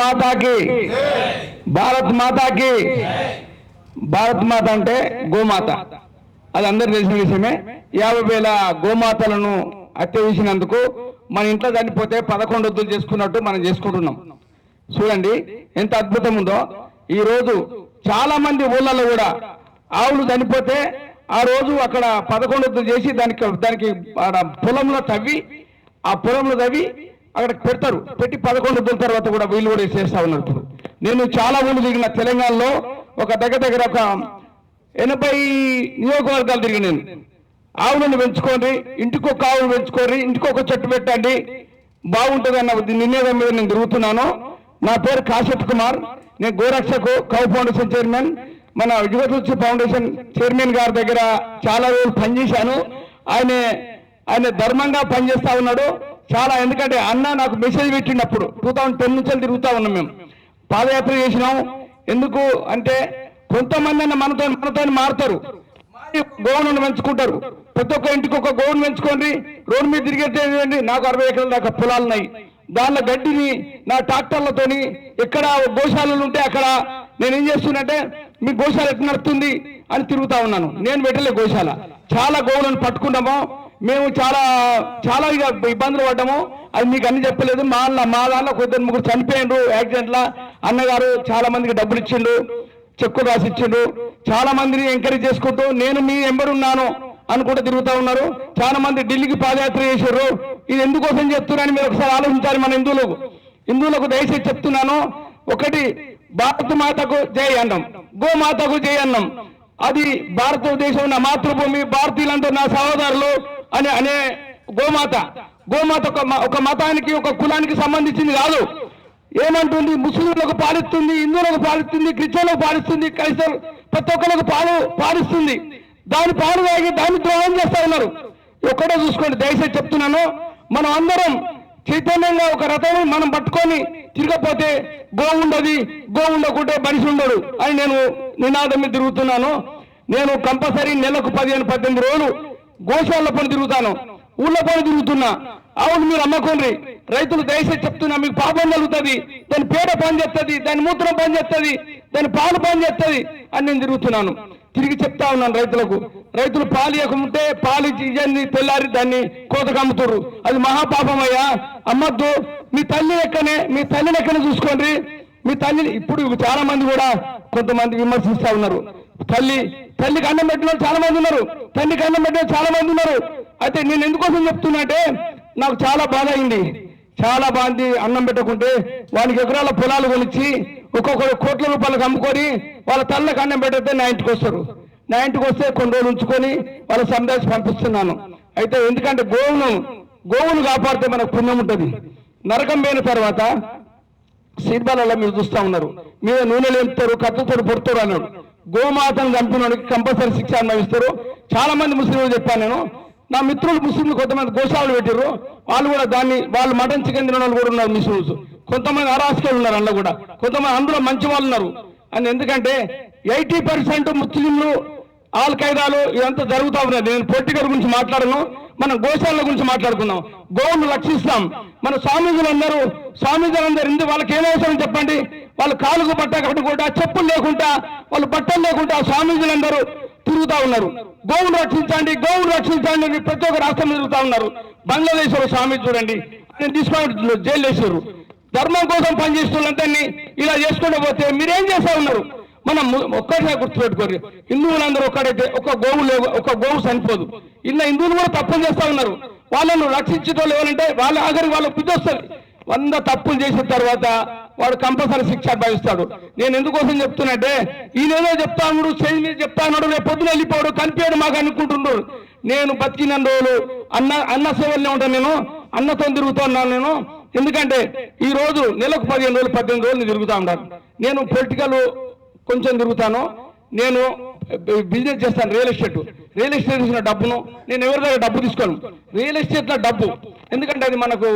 మాతాకి. భారత్ మాతాకి. భారత్ మాత అంటే గోమాత. అది అందరు తెలిసిన విషయమే. యాభై వేల గోమాతలను హత్య చేసినందుకు మన ఇంట్లో చనిపోతే పదకొండు వద్దులు చేసుకున్నట్టు మనం చేసుకుంటున్నాం. చూడండి ఎంత అద్భుతం ఉందో. ఈ రోజు చాలా మంది ఊళ్ళలో కూడా ఆవులు చనిపోతే ఆ రోజు అక్కడ పదకొండు వద్దులు చేసి దానికి దానికి పొలంలో తవ్వి ఆ పొలంలో తవ్వి అక్కడ పెడతారు. పెట్టి పదకొండు రోజుల తర్వాత కూడా వీళ్ళు కూడా చేస్తా ఉన్నారు. ఇప్పుడు నేను చాలా ఊళ్ళు తిరిగిన తెలంగాణలో ఒక దగ్గర దగ్గర ఒక ఎనభై నియోజకవర్గాలు తిరిగి నేను. ఆవులను పెంచుకోండి ఇంటికి ఒక ఆవులు పెంచుకోండి ఇంటికి ఒక చెట్టు పెట్టండి. బాగుంటుంది అన్న నినాదం మీద నేను తిరుగుతున్నాను. నా పేరు కాశ్యప్ కుమార్. నేను గోరక్షకు కౌ ఫౌండేషన్ చైర్మన్. మన యువతృత్వ ఫౌండేషన్ చైర్మన్ గారి దగ్గర చాలా రోజులు పనిచేశాను. ఆయన ఆయన ధర్మంగా పనిచేస్తా ఉన్నాడు. చాలా ఎందుకంటే అన్న నాకు మెసేజ్ పెట్టినప్పుడు టూ థౌజండ్ టెన్ నుంచి తిరుగుతా ఉన్నాం మేము. పాదయాత్ర చేసినాం. ఎందుకు అంటే కొంతమంది అన్న మనతో మనతో మారుతారు. గోవును పెంచుకుంటారు. ప్రతి ఒక్క ఇంటికి ఒక గోవును పెంచుకోండి. రోడ్డు మీద తిరిగేటండి నాకు అరవై ఎకరాల దాకా పొలాలు ఉన్నాయి. దానిలో గడ్డిని నా ట్రాక్టర్లతోని ఎక్కడ గోశాలలు ఉంటే అక్కడ నేను ఏం చేస్తున్నంటే మీ గోశాల ఎట్లా నడుస్తుంది అని తిరుగుతా ఉన్నాను. నేను పెట్టలే గోశాల. చాలా గోవులను పట్టుకున్నాము మేము చాలా చాలా ఇక ఇబ్బందులు పడ్డాము. అది మీకు అన్ని చెప్పలేదు. మా అన్న మా దాంట్లో కొద్దిగా ముగ్గురు చనిపోయిండ్రు యాక్సిడెంట్లా. అన్నగారు చాలా మందికి డబ్బులు ఇచ్చిండు చెక్కులు రాసి ఇచ్చిండు చాలా మందిని ఎంకరేజ్ చేసుకుంటూ నేను మీ ఎంబడున్నాను అనుకుంటూ తిరుగుతూ ఉన్నారు. చాలా మంది ఢిల్లీకి పాదయాత్ర చేశారు ఇది ఎందుకోసం చెప్తున్నారని మీరు ఒకసారి ఆలోచించాలి మన హిందువులకు. హిందువులకు దయచేసి చెప్తున్నాను. ఒకటి భారత మాతకు జై అన్నం. గోమాతకు జై అన్నం. అది భారతదేశం నా మాతృభూమి. భారతీయులందరూ నా సహోదరులు. అని అనే గోమాత. గోమాత ఒక ఒక మతానికి ఒక కులానికి సంబంధించింది కాదు. ఏమంటుంది? ముస్లింలకు పాలిస్తుంది హిందువులకు పాలిస్తుంది క్రిస్టియన్లకు పాలిస్తుంది క్రైస్తవులు ప్రతి ఒక్కరికి పాలు పాలిస్తుంది. దాని పాలు తాగి దాన్ని ద్రోహం చేస్తా ఉన్నారు. ఒక్కడే చూసుకోండి దయచేసి చెప్తున్నాను. మనం అందరం చైతన్యంగా ఒక రథం మనం పట్టుకొని తిరగపోతే గో ఉండదు గో ఉండకుంటే మనిషి ఉండడు అని నేను నినాదం మీద తిరుగుతున్నాను. నేను కంపల్సరీ నెలకు పదిహేను పద్దెనిమిది రోజులు గోశాల పని తిరుగుతాను ఊళ్ళో పని తిరుగుతున్నా. అవును మీరు అమ్మకోండి రైతులు దయచేసి చెప్తున్నా మీకు పాపం కలుగుతుంది దాని పేడ పని చేస్తుంది దాని మూత్రం పని చేస్తుంది దాని పాలు పని చేస్తుంది అని నేను తిరుగుతున్నాను. తిరిగి చెప్తా ఉన్నాను రైతులకు. రైతులు పాలు ఇవ్వకుంటే పాలు ఇచ్చి తెల్లారి దాన్ని కోతకు అమ్ముతుర్రు. అది మహాపాపం అయ్యా. అమ్మద్దు. మీ తల్లి లెక్కనే మీ తల్లి లెక్కనే చూసుకోండి. మీ తల్లిని ఇప్పుడు చాలా మంది కూడా కొంతమంది విమర్శిస్తా ఉన్నారు. తల్లి తల్లికి అన్నం పెట్టిన వాళ్ళు చాలా మంది ఉన్నారు. తల్లికి అన్నం పెట్టిన చాలా మంది ఉన్నారు. అయితే నేను ఎందుకోసం చెప్తున్నా అంటే నాకు చాలా బాధ అయింది. చాలా బాగుంది అన్నం పెట్టకుంటే వాళ్ళకి ఎకరాల పొలాలు కొనిచ్చి ఒక్కొక్కరు కోట్ల రూపాయలకు అమ్ముకొని వాళ్ళ తల్లకు అన్నం పెట్టితే నా ఇంటికి వస్తారు. నా ఇంటికి వస్తే కొన్ని రోజులు ఉంచుకొని వాళ్ళ సందేశం పంపిస్తున్నాను. అయితే ఎందుకంటే గోవును గోవును కాపాడితే మనకు పుణ్యం ఉంటుంది. నరకం పోయిన తర్వాత సీట్బాలలో మీరు చూస్తూ ఉన్నారు. మీద నూనె లేపుతారు కత్తుతారు పొడతారు అన్నాడు. గోమాతను చంపినోడికి కంపల్సరీ శిక్ష అనుభవిస్తారు. చాలా మంది ముస్లింలు చెప్పాను నేను. నా మిత్రులు ముస్లింలు కొంతమంది గోశాలు పెట్టారు వాళ్ళు కూడా దాన్ని వాళ్ళు మటన్ చికెన్ తిన వాళ్ళు కూడా ఉన్నారు ముస్లింస్. కొంతమంది అరాస్కలు ఉన్నారు అందులో కూడా. కొంతమంది అందులో మంచి వాళ్ళు ఉన్నారు. అని ఎందుకంటే ఎయిటీ పర్సెంట్ ముస్లింలు ఆల్ ఖైదాలు ఇదంతా జరుగుతూ ఉన్నది. నేను పొట్టిగర్ గురించి మాట్లాడను. మనం గోశాల గురించి మాట్లాడుకుందాం. గోవును రక్షిస్తాం. మన స్వామీజులందరూ స్వామీజులందరూ ఇందు వాళ్ళకి ఏం అవసరం చెప్పండి? వాళ్ళు కాలుకు బట్ట కట్టుకుంటా చెప్పులు లేకుండా వాళ్ళు బట్టలు లేకుండా స్వామీజులందరూ తిరుగుతా ఉన్నారు. గోవును రక్షించండి గోవును రక్షించండి అని ప్రతి ఒక్క రాష్ట్రం తిరుగుతా ఉన్నారు. బంగ్లాదేశ్లో స్వామి చూడండి ఆయన తీసుకొని జైలు వేసారు ధర్మం కోసం పనిచేస్తున్నంతని ఇలా చేసుకుంటూ పోతే మీరేం చేస్తా ఉన్నారు? మనం ఒక్కటే గుర్తుపెట్టుకోరు హిందువులందరూ ఒక్కడైతే ఒక గోవు లేవు ఒక గోవు చనిపోదు. ఇలా హిందువులు కూడా తప్పని చేస్తా ఉన్నారు. వాళ్ళను రక్షించడం ఎవరంటే వాళ్ళ ఆఖరికి వాళ్ళ బుద్ధి వస్తుంది వంద తప్పులు చేసిన తర్వాత వాడు కంపల్సరీ శిక్ష భావిస్తాడు నేను ఎందుకోసం చెప్తున్నట్టే ఈయనేదో చెప్తా అన్నాడు స్టేజ్ మీద చెప్తా రేపు పొద్దున వెళ్ళిపోడు కనిపించాడు మాకు అనుకుంటున్నాడు నేను బతికిన రోజులు అన్న అన్న సేవల్నే ఉంటాను నేను అన్నతో తిరుగుతున్నాను నేను. ఎందుకంటే ఈ రోజు నెలకు పదిహేను రోజులు పద్దెనిమిది రోజులు తిరుగుతూ ఉంటాను నేను పొలిటికల్ కొంచెం తిరుగుతాను. నేను బిజినెస్ చేస్తాను రియల్ ఎస్టేట్. రియల్ ఎస్టేట్ చేసిన డబ్బును నేను ఎవరి దగ్గర డబ్బు తీసుకోను? రియల్ ఎస్టేట్లో డబ్బు. ఎందుకంటే అది మనకు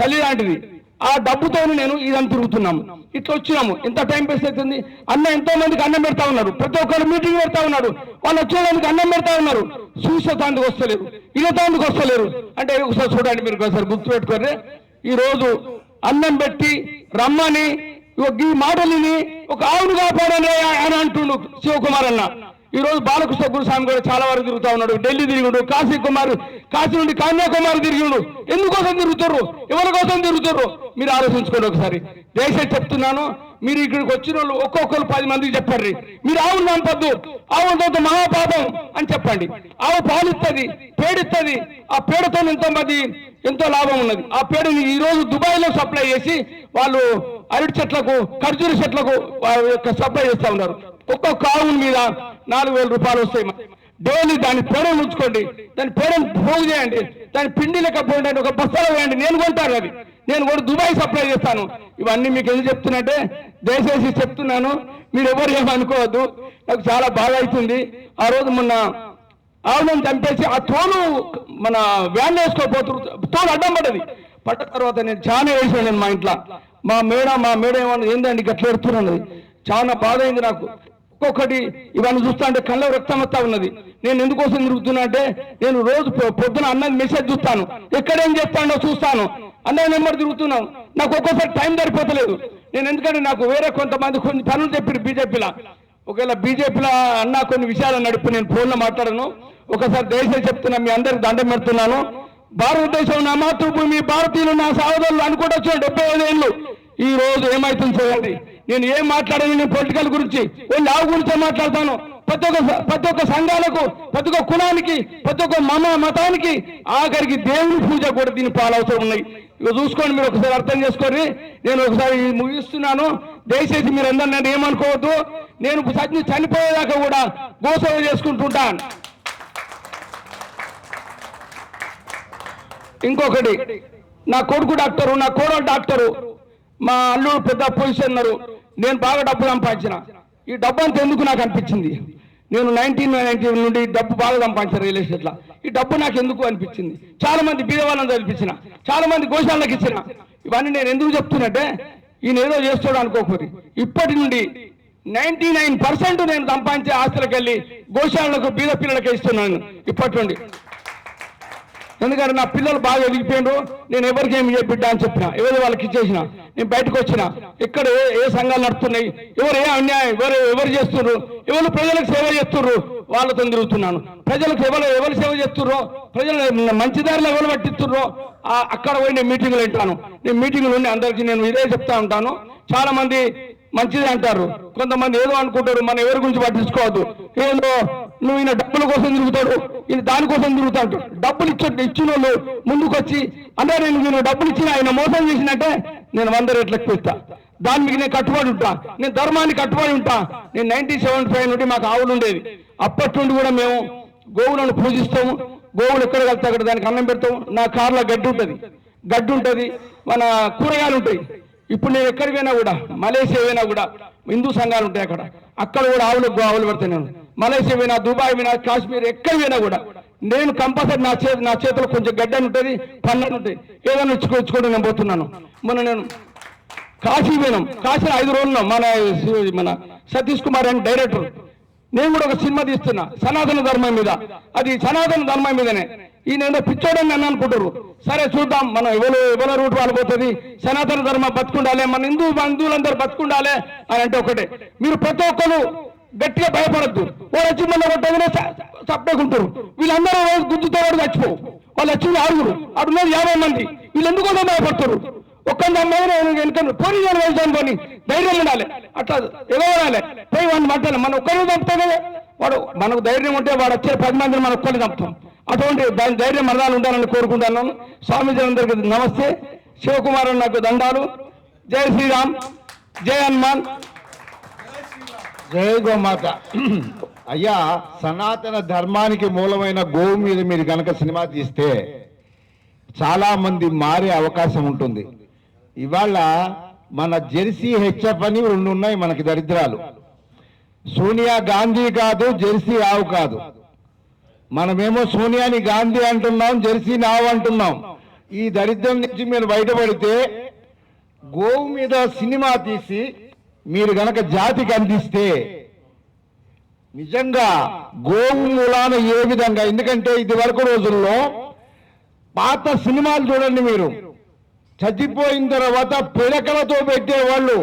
తల్లి లాంటిది. ఆ డబ్బుతో నేను ఇదని తిరుగుతున్నాము. ఇట్లా వచ్చినాము. ఎంత టైం వేస్ట్ అవుతుంది. అన్న ఎంతో మందికి అన్నం పెడతా ఉన్నారు. ప్రతి ఒక్కరు మీటింగ్ పెడతా ఉన్నారు. వాళ్ళు వచ్చేదానికి అన్నం పెడతా ఉన్నారు. చూసేతాందుకు వస్తలేరు. ఇదేతాందుకు వస్తలేరు. అంటే ఒకసారి చూడండి మీరు ఒకసారి గుర్తుపెట్టుకోండి. ఈ ఈరోజు అన్నం పెట్టి రమ్మని ఈ మాటలిని ఒక ఆవును కాపాడని అని అంటుండు శివకుమార్ అన్న. ఈ రోజు బాలకృష్ణ గురుస్వామి కూడా చాలా వరకు తిరుగుతా ఉన్నాడు. ఢిల్లీ తిరిగిండు కాశీ కుమార్ కాశీ నుండి కన్యాకుమారి తిరిగిండు. ఎందుకోసం తిరుగుతారు ఎవరి కోసం తిరుగుతారు మీరు ఆలోచించుకోండి ఒకసారి. దేశం చెప్తున్నాను మీరు ఇక్కడికి వచ్చిన వాళ్ళు ఒక్కొక్కరు పది మందికి చెప్పండి. మీరు ఆవును చంపద్దు ఆవు తర్వాత మహాపాపం అని చెప్పండి. ఆవు పాలిస్తుంది పేడిస్తుంది ఆ పేడతో ఎంతో మంది ఎంతో లాభం ఉన్నది. ఆ పేడని ఈ రోజు దుబాయ్లో సప్లై చేసి వాళ్ళు అరటి చెట్లకు ఖర్జూర చెట్లకు యొక్క సప్లై చేస్తా ఉన్నారు. ఒక్కొక్క ఆవుల మీద నాలుగు వేల రూపాయలు వస్తాయి. డైలీ దాని పేడను ఉంచుకోండి దాని పేడను పోగు చేయండి. దాని పిండి లెక్క పోయండి. ఒక బస్తాలో వేయండి. నేను కొంటాను అది. నేను కూడా దుబాయ్ సప్లై చేస్తాను. ఇవన్నీ మీకు ఎందుకు చెప్తున్నట్టే దయచేసి చెప్తున్నాను. మీరు ఎవరు ఏమనుకోవద్దు నాకు చాలా బాగా అవుతుంది. ఆ రోజు మొన్న ఆవులను చంపేసి ఆ తోలు మన వ్యాన్ వేసుకోపోతు తోలు అడ్డం పడ్డది. పడ్డ తర్వాత నేను చాలా వేసాను నేను మా ఇంట్లో. మా మేడ మా మేడ ఏమన్నా ఏందండి? గట్ల ఎడుతున్నది చాలా బాధ అయింది నాకు. ఒక్కొక్కటి ఇవన్నీ చూస్తా అంటే కళ్ళ రక్తం వస్తా ఉన్నది. నేను ఎందుకోసం తిరుగుతున్నా అంటే నేను రోజు పొ- పొద్దున అన్నది మెసేజ్ చూస్తాను. ఎక్కడేం చేస్తానో చూస్తాను. అన్నయ్య నెంబర్ తిరుగుతున్నాను నాకు ఒక్కోసారి టైం సరిపోతలేదు. నేను ఎందుకంటే నాకు వేరే కొంతమంది కొన్ని పనులు చెప్పారు బీజేపీలో. ఒకవేళ బీజేపీలో అన్న కొన్ని విషయాలు నడిపి నేను ఫోన్లో మాట్లాడను. ఒకసారి దయచేసి చెప్తున్నా మీ అందరికి దండం పెడుతున్నాను. భారతదేశం నా మాతృభూమి భారతీయులు నా సహోదరులు అనుకుంటూ వచ్చిన డెబ్బై ఐదు ఏళ్ళు. ఈ రోజు ఏమైతుంది చూడండి నేను ఏం మాట్లాడాను? నేను పొలిటికల్ గురించి వెళ్ళి ఆవు గురించే మాట్లాడతాను. ప్రతి ఒక్క ప్రతి ఒక్క సంఘాలకు ప్రతి ఒక్క కులానికి ప్రతి ఒక్క మమ మతానికి ఆఖరికి దేవుని పూజ కూడా దీని పాలవసరం ఉన్నాయి. ఇక చూసుకోండి మీరు ఒకసారి అర్థం చేసుకోండి. నేను ఒకసారి ముగిస్తున్నాను. దయచేసి మీరు అందరు నన్ను ఏమనుకోవద్దు. నేను చని చనిపోయేదాకా కూడా గోసేవ చేసుకుంటుంటాను. ఇంకొకటి నా కొడుకు డాక్టరు నా కోడలు డాక్టరు మా అల్లుడు పెద్ద పొజిషన్నరు నేను బాగా డబ్బు సంపాదించిన. ఈ డబ్బు అంతా ఎందుకు నాకు అనిపించింది? నేను నైన్టీన్ నైన్టీ నుండి డబ్బు బాగా సంపాదించాను రియల్ ఎస్టేట్లో. ఈ డబ్బు నాకు ఎందుకు అనిపించింది? చాలా మంది బీద వాళ్ళని చదివించిన చాలా మంది గోశాలకు ఇచ్చిన. ఇవన్నీ నేను ఎందుకు చెప్తున్నట్టే ఈయన ఏదో చేస్తాడు అనుకోకూరి. ఇప్పటి నుండి నైన్టీ నైన్ పర్సెంట్ నేను సంపాదించే ఆస్తులకు వెళ్ళి గోశాలకు బీద పిల్లలకి ఇస్తున్నాను. ఇప్పటి నుండి. ఎందుకంటే నా పిల్లలు బాగా ఎదిగిపోయిండ్రు నేను ఎవరికి ఏమి బిడ్డ అని చెప్పిన. ఎవరు వాళ్ళకి ఇచ్చేసిన. నేను బయటకు వచ్చిన. ఇక్కడ ఏ సంఘాలు నడుస్తున్నాయి? ఎవరు ఏ అన్యాయం? ఎవరు ఎవరు చేస్తున్నారు ఎవరు ప్రజలకు సేవ చేస్తుర్రు? వాళ్ళతో తిరుగుతున్నాను. ప్రజలకు ఎవరు ఎవరు సేవ చేస్తుర్రో? ప్రజలు మంచి దారిలో ఎవరు పట్టిస్తుర్రో? అక్కడ పోయి నేను మీటింగులు వింటాను. నేను మీటింగులు ఉండి అందరికీ నేను ఇదే చెప్తా ఉంటాను. చాలా మంది మంచిది అంటారు. కొంతమంది ఏదో అనుకుంటారు. మనం ఎవరి గురించి పట్టించుకోవద్దు. ఏదో నువ్వు ఈయన డబ్బుల కోసం తిరుగుతాడు ఈయన దానికోసం తిరుగుతాడు. డబ్బులు ఇచ్చ ఇచ్చిన వాళ్ళు ముందుకొచ్చి అంటే నేను నేను డబ్బులు ఇచ్చిన ఆయన మోసం చేసినట్టే నేను వంద రేట్లకు ఎక్కువ దానికి దాని నేను కట్టుబడి ఉంటా. నేను ధర్మాన్ని కట్టుబడి ఉంటా. నేను నైన్టీ సెవెన్ ఫైవ్ నుండి మాకు ఆవులు ఉండేవి. అప్పటి నుండి కూడా మేము గోవులను పూజిస్తాము. గోవులు ఎక్కడ వెళ్తే అక్కడ దానికి అన్నం పెడతాము. నా కార్లో గడ్డి ఉంటుంది. గడ్డి ఉంటుంది. మన కూరగాయలు ఉంటాయి. ఇప్పుడు నేను ఎక్కడికైనా కూడా మలేషియా అయినా కూడా హిందూ సంఘాలు ఉంటాయి అక్కడ. అక్కడ కూడా ఆవులకు ఆవులు పెడతాను నేను. మలేషియా పోయినా దుబాయ్ పోయినా కాశ్మీర్ ఎక్కడ పోయినా కూడా నేను కంపల్సరీ నా చేతి నా చేతిలో కొంచెం గడ్డని ఉంటుంది పన్నెండు ఉంటుంది ఏదైనా ఇచ్చుకో నేను పోతున్నాను. మొన్న నేను కాశీ పోయినాం. కాశీలో ఐదు రోజులు ఉన్నాం. మన మన సతీష్ కుమార్ అని డైరెక్టర్. నేను కూడా ఒక సినిమా తీస్తున్నా సనాతన ధర్మం మీద. అది సనాతన ధర్మం మీదనే. ఈయన ఏదో పిచ్చోడని నన్ను అనుకుంటారు. సరే చూద్దాం. మనం ఎవరు ఎవరో రూట్ వాళ్ళు పోతుంది? సనాతన ధర్మం బతుకుండాలి మన హిందూ బంధువులందరూ బతుకుండాలి అని అంటే ఒకటే. మీరు ప్రతి ఒక్కరు గట్టిగా భయపడద్దు. వాళ్ళు వచ్చి మళ్ళీ కొట్టగానే తప్పకుంటారు వీళ్ళందరూ రోజు గుద్దుతో వాడు చచ్చిపోవు. వాళ్ళు వచ్చింది ఆరుగురు. అటు ఉన్నది యాభై మంది. వీళ్ళు ఎందుకు భయపడతారు? ఒక్కంత అమ్మాయి వెనుక పోనీ నేను వెళ్తాను పోనీ. ధైర్యం ఉండాలి. అట్లా ఎగవడాలి పోయి వాడిని మాట్లాడాలి. మనం ఒక్కరిని చంపుతాం కదా వాడు మనకు ధైర్యం ఉంటే వాడు వచ్చే పది మందిని మనం ఒక్కరిని చంపుతాం. అటువంటి దాని ధైర్యం మరణాలు ఉండాలని కోరుకుంటున్నాను. స్వామీజీ అందరికీ నమస్తే. శివకుమార్ నాకు దండాలు. జై శ్రీరామ్. జై హనుమాన్. జయ గోమాత. అయ్యా సనాతన ధర్మానికి మూలమైన గోవు మీద మీరు కనుక సినిమా తీస్తే చాలా మంది మారే అవకాశం ఉంటుంది. ఇవాళ మన జెర్సీ హెచ్ఎఫ్ అని రెండు ఉన్నాయి మనకి దరిద్రాలు. సోనియా గాంధీ కాదు జెర్సీ ఆవు కాదు. మనమేమో సోనియాని గాంధీ అంటున్నాం జెర్సీని ఆవు అంటున్నాం. ఈ దరిద్రం నుంచి మీరు బయటపడితే గోవు మీద సినిమా తీసి మీరు గనక జాతికి అందిస్తే నిజంగా గోవు మూలాన ఏ విధంగా? ఎందుకంటే ఇది వరకు రోజుల్లో పాత సినిమాలు చూడండి మీరు. చచ్చిపోయిన తర్వాత పిడకలతో పెట్టేవాళ్ళు.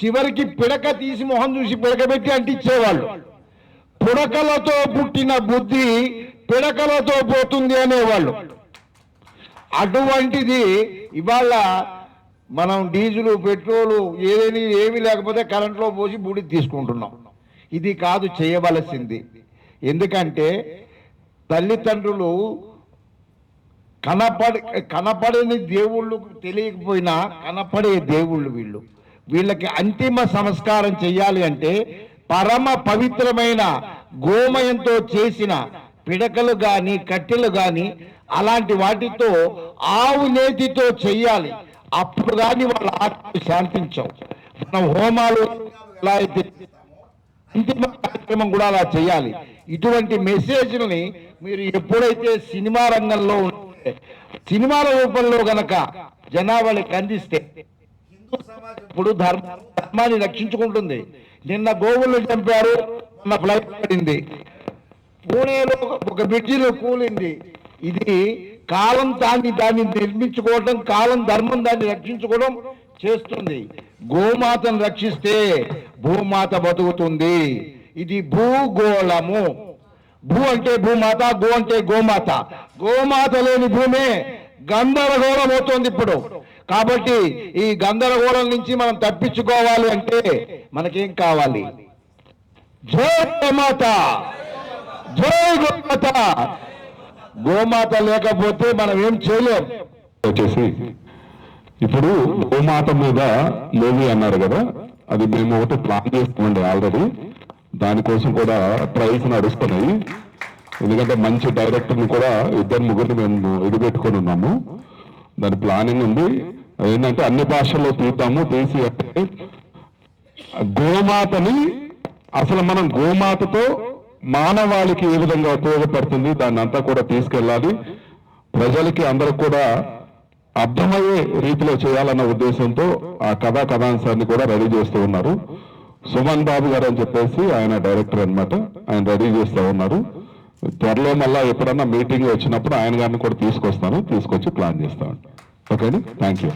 చివరికి పిడక తీసి మొహం చూసి పిడక పెట్టి అంటించేవాళ్ళు. పిడకలతో పుట్టిన బుద్ధి పిడకలతో పోతుంది అనేవాళ్ళు. అటువంటిది ఇవాళ మనం డీజిల్ పెట్రోలు ఏదైనా ఏమీ లేకపోతే కరెంట్లో పోసి బూడి తీసుకుంటున్నాం. ఇది కాదు చేయవలసింది. ఎందుకంటే తల్లిదండ్రులు కనపడి కనపడని దేవుళ్ళు తెలియకపోయినా కనపడే దేవుళ్ళు వీళ్ళు. వీళ్ళకి అంతిమ సంస్కారం చేయాలి అంటే పరమ పవిత్రమైన గోమయంతో చేసిన పిడకలు కానీ కట్టెలు కానీ అలాంటి వాటితో ఆవు నేతితో చెయ్యాలి. అప్పుడు కానీ వాళ్ళ ఆత్మలు శాంతించవు. మనం హోమాలు ఎలా అయితే అంతిమ కార్యక్రమం కూడా అలా చేయాలి. ఇటువంటి మెసేజ్ని మీరు ఎప్పుడైతే సినిమా రంగంలో ఉంటే సినిమాల రూపంలో గనక జనాభాకి అందిస్తే ఇప్పుడు ధర్మ ధర్మాన్ని రక్షించుకుంటుంది. నిన్న గోవులు చంపారు నిన్న ఫ్లైట్ పడింది. పూణేలో ఒక బ్రిడ్జిలో కూలింది. ఇది కాలం దాన్ని దాన్ని నిర్మించుకోవడం కాలం ధర్మం దాన్ని రక్షించుకోవడం చేస్తుంది. గోమాతను రక్షిస్తే భూమాత బతుకుతుంది. ఇది భూగోళము. భూ అంటే భూమాత గో అంటే గోమాత. గోమాత లేని భూమే గందరగోళం అవుతుంది ఇప్పుడు. కాబట్టి ఈ గందరగోళం నుంచి మనం తప్పించుకోవాలి అంటే మనకేం కావాలి? జై గోమాత! జై గోమాత! గోమాత లేకపోతే మనం ఏం చేయలేం. వచ్చేసి ఇప్పుడు గోమాత మీద మూవీ అన్నారు కదా అది మేము ఒకటి ప్లాన్ చేస్తామండి ఆల్రెడీ దానికోసం కూడా ట్రయల్స్ నడుస్తున్నాయి. ఎందుకంటే మంచి డైరెక్టర్ని కూడా ఇద్దరు ముగ్గురిని మేము ఇది పెట్టుకొని ఉన్నాము. దాని ప్లానింగ్ ఉంది. ఏంటంటే అన్ని భాషల్లో తీద్దాము. తీసి అంటే గోమాతని అసలు మనం గోమాతతో మానవాళికి ఏ విధంగా ఉపయోగపడుతుంది దాన్ని అంతా కూడా తీసుకెళ్ళాలి. ప్రజలకి అందరూ కూడా అర్థమయ్యే రీతిలో చేయాలన్న ఉద్దేశంతో ఆ కథా కథాంశాన్ని కూడా రెడీ చేస్తూ ఉన్నారు. సుమన్ బాబు గారు అని చెప్పేసి ఆయన డైరెక్టర్ అన్నమాట. ఆయన రెడీ చేస్తూ ఉన్నారు. త్వరలో మళ్ళా ఎప్పుడన్నా మీటింగ్ వచ్చినప్పుడు ఆయన గారిని కూడా తీసుకొస్తాను. తీసుకొచ్చి ప్లాన్ చేస్తాను ఓకేనా? Thank you.